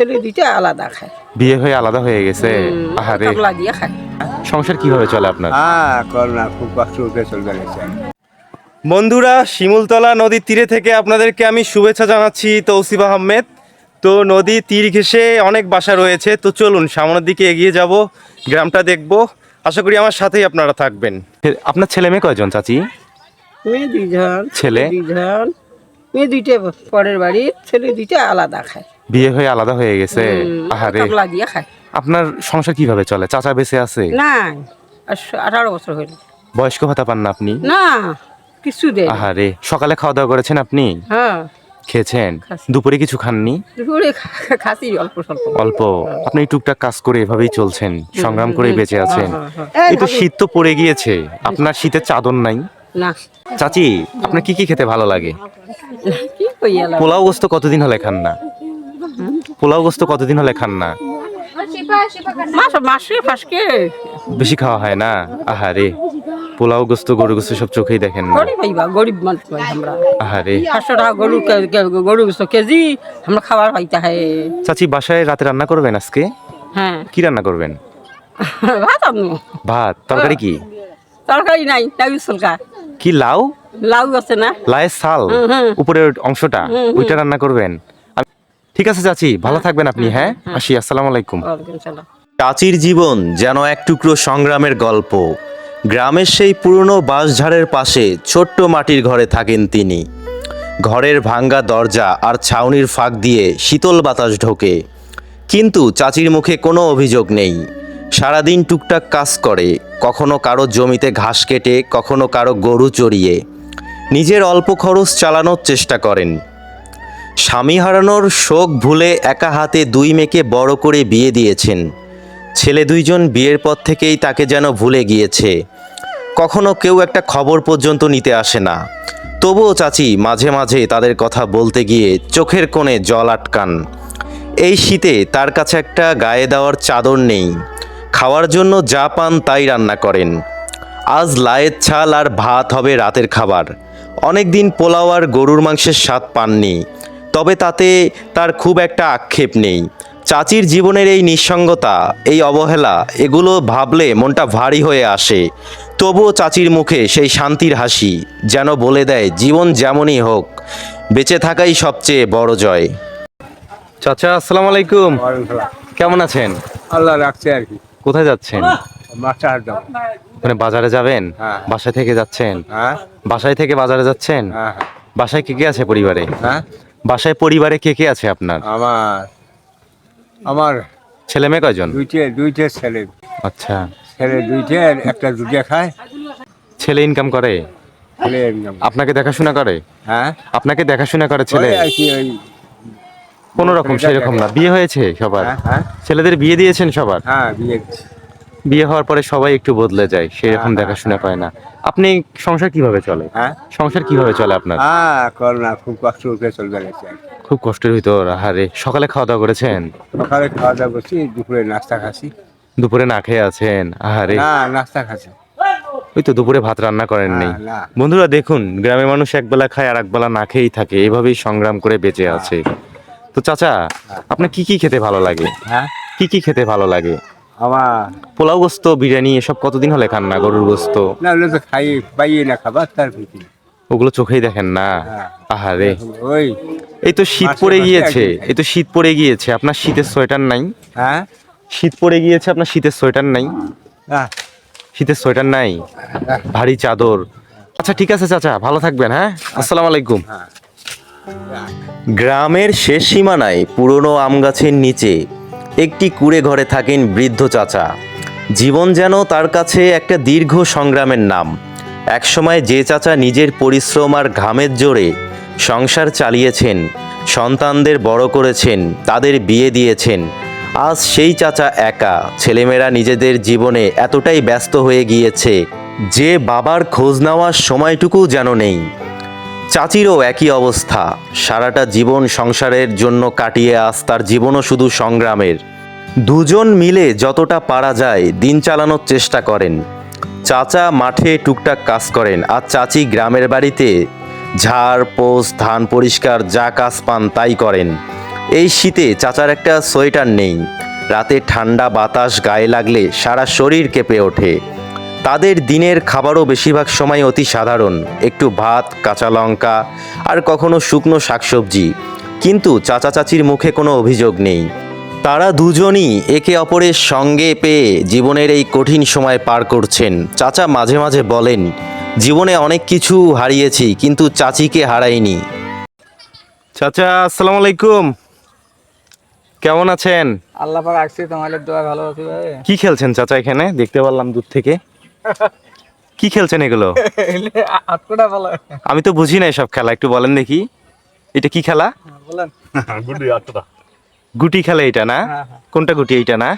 ছেলে দুইটা আলাদা খায়। বিয়ে হয়ে আলাদা হয়ে গেছে? আহারে। খায়। সংসার কীভাবে চলে আপনার? হ্যাঁ করোনা খুব কষ্ট চলবে গেছে। বন্ধুরা শিমুলতলা নদীর তীরে থেকে আপনাদেরকে আমি শুভেচ্ছা জানাচ্ছি তৌসিফ আহমেদ। তো নদী তীর ঘেঁষে অনেক বাসা রয়েছে। তো চলুন সামনের দিকে এগিয়ে যাব গ্রামটা দেখব। আশা করি আমার সাথেই আপনারা থাকবেন। আপনার ছেলে মেয়ে কয়জন চাচি? মেয়ে দুইজন। ছেলে? দুইজন। মেয়ে দুইটা পরের বাড়ি ছেলে দুইটা আলাদা খায়। বিয়ে হয়ে আলাদা হয়ে গেছে? আহারে। খায়। আপনার সংসার কীভাবে চলে? চাচা বেঁচে আছে? না আঠারো বছর হইল বয়স্ক ভাতা পান না আপনি? না কিছু দেয় আহারে সকালে খাওয়া দাওয়া করেছেন আপনি? হ্যাঁ। খেয়েছেন? দুপুরে কিছু খাননি? দুপুরে খাসি অল্প স্বল্প। অল্প। আপনি টুকটাক কাজ করে এভাবেই চলছেন সংগ্রাম করেই বেঁচে আছেন। এই তো শীত তো পড়ে গিয়েছে। আপনার শীতের চাদর নাই? না। চাচি আপনার কি কি খেতে ভালো লাগে? পোলাও গোস্ত কতদিন হলে খান না? পোলাও গোস্ত কতদিন হলে খান না? বেশি খাওয়া হয় না? আহারে পোলাও গোস্ত গরু গোস্ত সব চোখেই দেখেন না। গরিব মানুষ আমরা। আহারে। পাঁচশো টাকা গরু গোস্ত কেজি আমরা খাবার পাইতে হয়। চাচি বাসায় রাতে রান্না করবেন আজকে? হ্যাঁ। কি রান্না করবেন? ভাত ভাত তরকারি কি? তরকারি নাই লাউ সলকা কি লাউ? লাউ আছে না? হুম, হুম। উপরের অংশটা ওইটা রান্না করবেন। ঠিক আছে চাচি ভালো থাকবেন আপনি হ্যাঁ? আসি আসসালামু আলাইকুম। চাচির জীবন যেন এক টুকরো সংগ্রামের গল্প। গ্রামের সেই পুরনো বাঁশঝাড়ের পাশে ছোট্ট মাটির ঘরে থাকেন তিনি। ঘরের ভাঙ্গা দরজা আর ছাউনির ফাঁক দিয়ে শীতল বাতাস ঢোকে। কিন্তু চাচির মুখে কোনো অভিযোগ নেই। সারাদিন টুকটাক কাজ করে, কখনো কারও জমিতে ঘাস কেটে, কখনো কারও গরু চড়িয়ে নিজের অল্প খরচ চালানোর চেষ্টা করেন। স্বামী হারানোর শোক ভুলে একা হাতে দুই মেয়েকে বড় করে বিয়ে দিয়েছেন। ছেলে দুইজন বিয়ের পর থেকেই তাকে যেন ভুলে গিয়েছে। কখনো কেউ একটা খবর পর্যন্ত নিতে আসে না। তবুও চাচি মাঝে মাঝে তাদের কথা বলতে গিয়ে চোখের কোণে জল আটকান। এই শীতে তার কাছে একটা গায়ে দেওয়ার চাদর নেই। খাওয়ার জন্য যা পান তাই রান্না করেন। আজ লায়ের ছাল আর ভাত হবে রাতের খাবার। অনেক দিন পোলাও আর গরুর মাংসের স্বাদ পাননি। তবে তাতে তার খুব একটা আক্ষেপ নেই। চাচির জীবনের এই নিঃসঙ্গতা এই অবহেলা এগুলো ভাবলে মনটা ভারী হয়ে আসে। তবুও চাচির মুখে সেই শান্তির হাসি যেন বলে দেয় জীবন যেমনই হোক বেঁচে থাকাই সবচেয়ে বড় জয়। চাচা আসসালামু আলাইকুম। কেমন আছেন? আল্লাহ রাখছে আর কি। কোথায় যাচ্ছেন? মানে বাজারে যাবেন? হ্যাঁ। বাসায় থেকে যাচ্ছেন? হ্যাঁ। বাসায় থেকে বাজারে যাচ্ছেন? হ্যাঁ বাসায় কে কে আছে পরিবারে? হ্যাঁ? বাসায় পরিবারে কে কে আছে আপনার? আমার আমার ছেলে মেয়ে কয়জন? দুইটে দুইটে ছেলে। আচ্ছা। ছেলে দুইটে একটা দুটে খায়। ছেলে ইনকাম করে? ছেলে। আপনাকে দেখাশোনা করে? হ্যাঁ। আপনাকে দেখাশোনা করে ছেলে? কোনো রকম সেরকম না। বিয়ে হয়েছে সবার। হ্যাঁ হ্যাঁ। ছেলেদের বিয়ে দিয়েছেন সবার? হ্যাঁ বিয়ে হওয়ার পরে সবাই একটু বদলে যায় সেরকম দেখাশোনা করে না। আপনি সংসার কীভাবে চলে? সংসার কীভাবে চলে আপনার? করোনা খুব কষ্ট চলবে খুব কষ্টের ভিতর আহারে। সকালে খাওয়া দাওয়া করেছেন? সকালে খাওয়া দাওয়া করছি দুপুরে নাস্তা খাচ্ছি। দুপুরে না খেয়ে আছেন? আহারে। না নাস্তা খাচ্ছি। ওই তো দুপুরে ভাত রান্না করেন নেই। বন্ধুরা দেখুন গ্রামের মানুষ একবেলা খায় আর একবেলা না খেয়েই থাকে। এভাবেই সংগ্রাম করে বেঁচে আছে। তো চাচা আপনার কি কি খেতে ভালো লাগে? হ্যাঁ? কি কি খেতে ভালো লাগে? আমার পোলাও গোস্ত বিরিয়ানি এসব কতদিন হলে খান না গরুর গোস্ত? না ওগুলো তো খাই পাইয়ে না খাবার তার ওগুলো চোখেই দেখেন না? হ্যাঁ। আহারে। ওই এই তো শীত পড়ে গিয়েছে এই তো শীত পড়ে গিয়েছে আপনার শীতের সোয়েটার নাই? হ্যাঁ? শীত পড়ে গিয়েছে আপনার শীতের সোয়েটার নাই? হ্যাঁ। শীতের সোয়েটার নাই? ভারী চাদর। আচ্ছা ঠিক আছে চাচা ভালো থাকবেন হ্যাঁ? আসসালামু আলাইকুম। গ্রামের শেষ সীমানায় পুরনো আম গাছের নিচে একটি কুড়ে ঘরে থাকেন বৃদ্ধ চাচা। জীবন যেন তার কাছে একটা দীর্ঘ সংগ্রামের নাম। একসময় যে চাচা নিজের পরিশ্রম আর ঘামের জোরে সংসার চালিয়েছেন, সন্তানদের বড় করেছেন, তাদের বিয়ে দিয়েছেন, আজ সেই চাচা একা, ছেলেমেয়েরা নিজেদের জীবনে এতটাই ব্যস্ত হয়ে গিয়েছে যে বাবার খোঁজ নেওয়ার সময়টুকু যেন নেই। চাচিরও একই অবস্থা। সারাটা জীবন সংসারের জন্য কাটিয়ে আস তার জীবনও শুধু সংগ্রামের। দুজন মিলে যতটা পারা যায় দিন চালানোর চেষ্টা করেন। চাচা মাঠে টুকটাক কাজ করেন আর চাচি গ্রামের বাড়িতে ঝাড় পোষ ধান পরিষ্কার, যা কাজ পান তাই করেন। এই শীতে চাচার একটা সোয়েটার নেই। রাতে ঠান্ডা বাতাস গায়ে লাগলে সারা শরীর কেঁপে ওঠে। তাদের দিনের খাবারও বেশিরভাগ সময় অতি সাধারণ। একটু ভাত কাঁচা লঙ্কা আর কখনো শুকনো শাকসবজি। কিন্তু চাচা চাচির মুখে কোনো অভিযোগ নেই। তারা দুজনই একে অপরের সঙ্গে পেয়ে জীবনের এই কঠিন সময় পার করছেন। চাচা মাঝে মাঝে বলেন জীবনে অনেক কিছু হারিয়েছি কিন্তু চাচিকে হারাইনি। চাচা আসসালামু আলাইকুম। কেমন আছেন? আল্লাহ পাক তোমাদের দোয়া ভালো আছে ভাই। কি খেলছেন চাচা এখানে? দেখতে পারলাম দূর থেকে। কি খেলছেন এগুলো? আমি তো বুঝি না সব খেলা একটু বলেন দেখি। এটা কি খেলা? বলেন। গুটি খেলা এটা না? হ্যাঁ, হ্যাঁ। কোনটা গুটি এইটা না?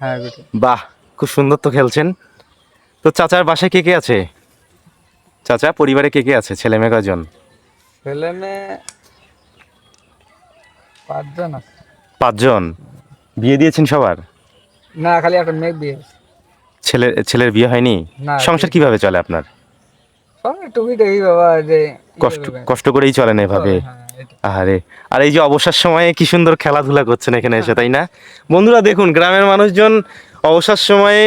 হ্যাঁ বাহ খুব সুন্দর তো খেলছেন। তো চাচার বাসায় কে কে আছে? চাচা পরিবারে কে কে আছে? ছেলে মেয়ে কজন ছেলে মেয়ে পাঁচজন আছে। পাঁচজন। বিয়ে দিয়েছেন সবার? না খালি একটা মেঘ দিয়ে ছেলে ছেলের বিয়ে হয়নি? সংসার কীভাবে চলে আপনার? বাবা যে কষ্ট করবে। কষ্ট করেই চলেন এভাবে? হ্যাঁ, আরে আর এই যে অবসর সময়ে কি সুন্দর খেলাধুলা করছেন এখানে এসে তাই না? বন্ধুরা দেখুন গ্রামের মানুষজন অবসর সময়ে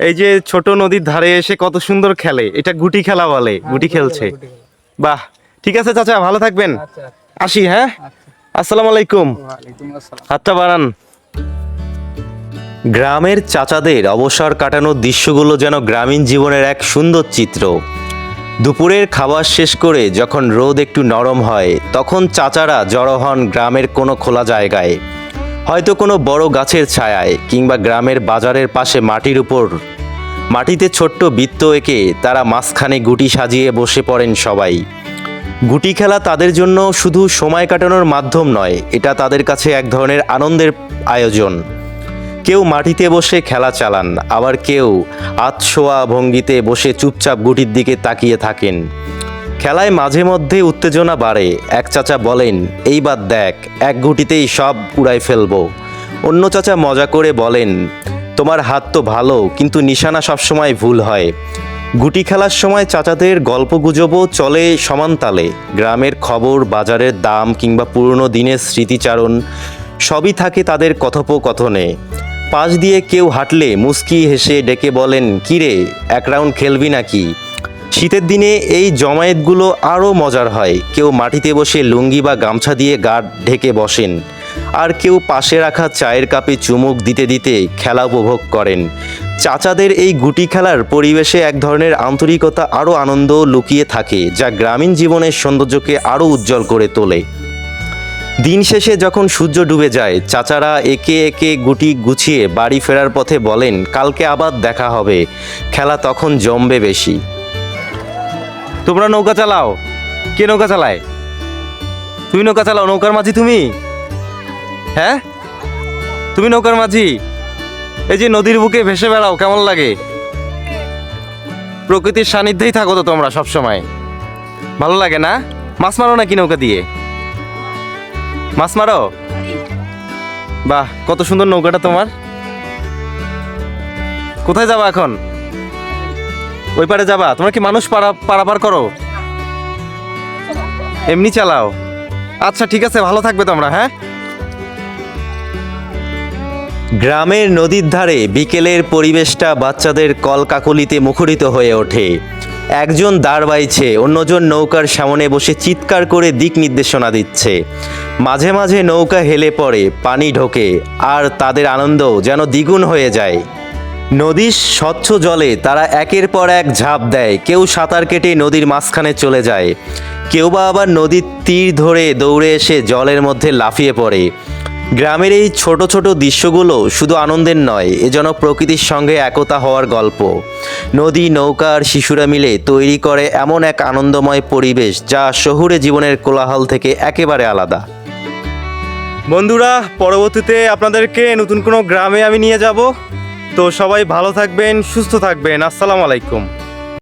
এই যে ছোট নদীর ধারে এসে কত সুন্দর খেলে। এটা গুটি খেলা বলে গুটি খেলছে। বাহ! ঠিক আছে চাচা ভালো থাকবেন। আচ্ছা আসি হ্যাঁ? আচ্ছা। আসসালামু আলাইকুম। হাতটা বাড়ান। গ্রামের চাচাদের অবসর কাটানোর দৃশ্যগুলো যেন গ্রামীণ জীবনের এক সুন্দর চিত্র। দুপুরের খাবার শেষ করে যখন রোদ একটু নরম হয়, তখন চাচারা জড়ো হন গ্রামের কোনো খোলা জায়গায়। হয়তো কোনো বড় গাছের ছায়ায় কিংবা গ্রামের বাজারের পাশে মাটির উপর। মাটিতে ছোট্ট বৃত্ত এঁকে তারা মাঝখানে গুটি সাজিয়ে বসে পড়েন সবাই। গুটি খেলা তাদের জন্য শুধু সময় কাটানোর মাধ্যম নয়, এটা তাদের কাছে এক ধরনের আনন্দের আয়োজন। কেউ মাটিতে বসে খেলা চালান, আবার কেউ আতশোয়া ভঙ্গিতে বসে চুপচাপ গুটির দিকে তাকিয়ে থাকেন। খেলায় মাঝে মধ্যে উত্তেজনা বাড়ে। এক চাচা বলেন এইবার দেখ, এক গুটিতেই সব উড়াই ফেলব। অন্য চাচা মজা করে বলেন, তোমার হাত তো ভালো, কিন্তু নিশানা সবসময় ভুল হয়। গুটি খেলার সময় চাচাদের গল্প গুজবও চলে সমানতালে গ্রামের খবর, বাজারের দাম কিংবা পুরনো দিনের স্মৃতিচারণ সবই থাকে তাদের কথোপকথনে। পাশ দিয়ে কেউ হাঁটলে মুস্কি হেসে ডেকে বলেন কিরে এক রাউন্ড খেলবি নাকি? শীতের দিনে এই জমায়েতগুলো আরও মজার হয়। কেউ মাটিতে বসে লুঙ্গি বা গামছা দিয়ে গা ঢেকে বসেন আর কেউ পাশে রাখা চায়ের কাপে চুমুক দিতে দিতে খেলা উপভোগ করেন। চাচাদের এই গুটি খেলার পরিবেশে এক ধরনের আন্তরিকতা আরও আনন্দ লুকিয়ে থাকে, যা গ্রামীণ জীবনের সৌন্দর্যকে আরও উজ্জ্বল করে তোলে। দিন শেষে যখন সূর্য ডুবে যায়, চাচারা একে একে গুটি গুছিয়ে বাড়ি ফেরার পথে বলেন, কালকে আবার দেখা হবে। খেলা তখন জমবে বেশি। তোমরা নৌকা চালাও। কে নৌকা চালায়? তুমি নৌকা চালাও, নৌকার মাঝি তুমি? হ্যাঁ? তুমি নৌকার মাঝি? এই যে নদীর বুকে ভেসে বেড়াও, কেমন লাগে? প্রকৃতির সান্নিধ্যেই থাকো তো তোমরা সব সময় ভালো লাগে না? মাছ মারো নাকি নৌকা দিয়ে? মাছ মারো? বাহ, কত সুন্দর নৌকাটা তোমার। কোথায় যাবা এখন? ওই পারে যাবা, তোমরা কি মানুষ পারা পারাপার করো? এমনি চালাও। আচ্ছা ঠিক আছে, ভালো থাকবে তোমরা হ্যাঁ? গ্রামের নদীর ধারে বিকেলের পরিবেশটা বাচ্চাদের কলকাকলিতে মুখরিত হয়ে ওঠে। একজন দাঁড় বাইছে, অন্যজন নৌকার সামনে বসে চিৎকার করে দিক নির্দেশনা দিচ্ছে। মাঝে মাঝে নৌকা হেলে পড়ে, পানি ঢোকে, আর তাদের আনন্দ যেন দ্বিগুণ হয়ে যায়। নদীর স্বচ্ছ জলে তারা একের পর এক ঝাঁপ দেয়, কেউ সাঁতার কেটে নদীর মাঝখানে চলে যায়, কেউ বা আবার নদীর তীর ধরে দৌড়ে এসে জলের মধ্যে লাফিয়ে পড়ে। গ্রামের এই ছোট ছোট দৃশ্যগুলো শুধু আনন্দের নয়, এ যেন প্রকৃতির সঙ্গে একতা হওয়ার গল্প। নদী, নৌকা আর শিশুরা মিলে তৈরি করে এমন এক আনন্দময় পরিবেশ যা শহুরে জীবনের কোলাহল থেকে একেবারে আলাদা। বন্ধুরা, পরবর্তীতে আপনাদেরকে নতুন কোনো গ্রামে আমি নিয়ে যাব। তো সবাই ভালো থাকবেন, সুস্থ থাকবেন। আসসালামু আলাইকুম।